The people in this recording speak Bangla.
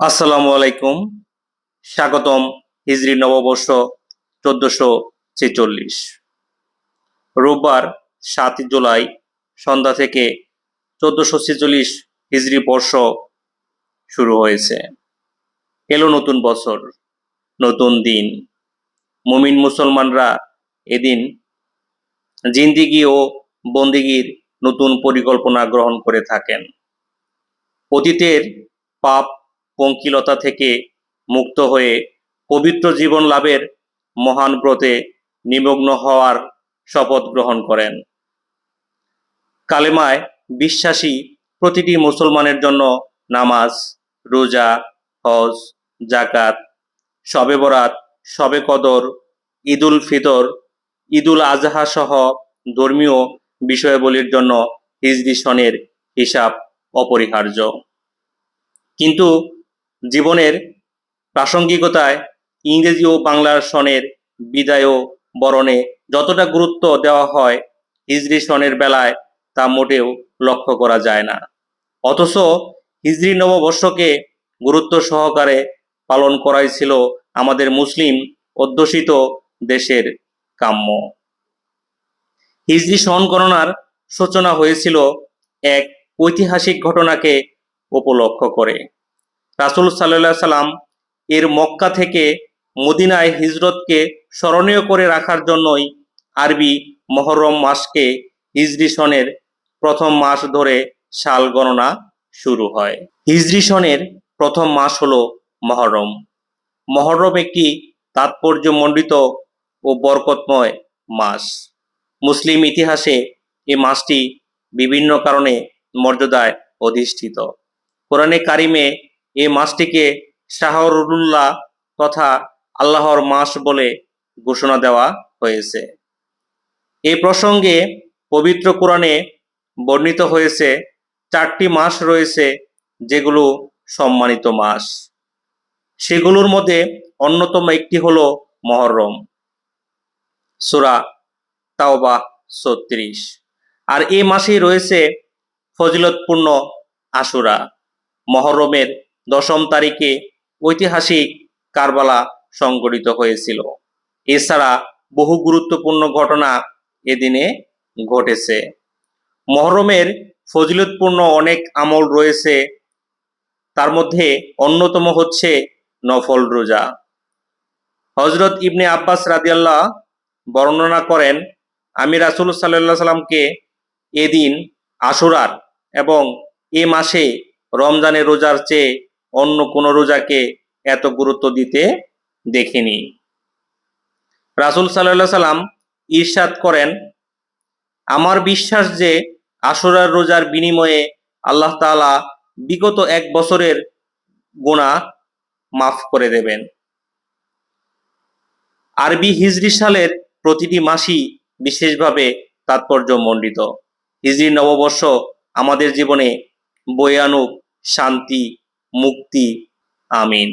আসসালামু আলাইকুম। স্বাগতম হিজরি নববর্ষ চোদ্দশো ছেচল্লিশ। রোববার সাতই জুলাই সন্ধ্যা থেকে চোদ্দশো ছেচল্লিশ হিজরি বর্ষ শুরু হয়েছে। এলো নতুন বছর, নতুন দিন। মুমিন মুসলমানরা এদিন জিন্দিগি ও বন্দিগির নতুন পরিকল্পনা গ্রহণ করে থাকেন। অতীতের পাপ পঙ্কিলতা থেকে মুক্ত হয়ে পবিত্র জীবন লাভের মহান ব্রতে নিমগ্ন হওয়ার শপথ গ্রহণ করেন। কালেমায় বিশ্বাসী প্রতিটি মুসলমানের জন্য নামাজ, রোজা, হজ জাকাত শবে বরাত, শবে কদর, ঈদুল ফিতর, ঈদুল আজহা সহ ধর্মীয় বিষয়াবলীর জন্য হিজরি হিসাব অপরিহার্য। কিন্তু জীবনের প্রাসঙ্গিকতায় ইংরেজি ও বাংলার সনের বিদায় ও বরণে যতটা গুরুত্ব দেওয়া হয় হিজরি সনের বেলায় তা মোটেও লক্ষ্য করা যায় না। অথচ হিজরি নববর্ষকে গুরুত্ব সহকারে পালন করাই ছিল আমাদের মুসলিম অধ্যুষিত দেশের কাম্য। হিজরি সন গণনার সূচনা হয়েছিল এক ঐতিহাসিক ঘটনাকে উপলক্ষ করে। রাসুল সাল্লাহ সাল্লাম এর মক্কা থেকে মদিনায় হিজরতকে স্মরণীয় করে রাখার জন্যই আরবি মহরম মাসকে হিজরি সনের প্রথম মাস ধরে সাল গণনা শুরু হয়। হিজরি সনের প্রথম মাস হল মহরম। মহরম একটি তাৎপর্যমণ্ডিত ও বরকতময় মাস। মুসলিম ইতিহাসে এই মাসটি বিভিন্ন কারণে মর্যাদায় অধিষ্ঠিত। কোরআনে কারিমে এই মাসটিকে শাহরুল্লাহ তথা আল্লাহর মাস বলে ঘোষণা দেওয়া হয়েছে। এই প্রসঙ্গে পবিত্র কোরআনে বর্ণিত হয়েছে, চারটি মাস রয়েছে যেগুলো সম্মানিত মাস। সেগুলোর মধ্যে অন্যতম একটি হল মহরম, সুরা তাওবা ছত্রিশ। আর এই মাসেই রয়েছে ফজিলতপূর্ণ আশুরা, মহরমের দশম তারিখে ঐতিহাসিক কারবালা সংগঠিত হয়েছিল। এছাড়া বহু গুরুত্বপূর্ণ ঘটনা এদিনে ঘটেছে। মহরমের ফজিলতপূর্ণ অনেক আমল রয়েছে, তার মধ্যে অন্যতম হচ্ছে নফল রোজা। হজরত ইবনে আব্বাস রাদিয়াল্লাহ বর্ণনা করেন, আমি রাসুল সাল্লাহ সাল্লামকে এদিন আশুরার এবং এ মাসে রমজানের রোজার চেয়ে অন্য কোনো রোজাকে এত গুরুত্ব দিতে দেখিনি। রাসুল সাল্লাহ সাল্লাম ঈর্ষাদ করেন, আমার বিশ্বাস যে আশুরার রোজার বিনিময়ে আল্লাহ তাআলা বিগত এক বছরের গুণা মাফ করে দেবেন। আরবি হিজরি সালের প্রতিটি মাসই বিশেষভাবে তাৎপর্য তাৎপর্যমণ্ডিত। হিজরি নববর্ষ আমাদের জীবনে বয়ে আনুক শান্তি মুক্তি আমিন।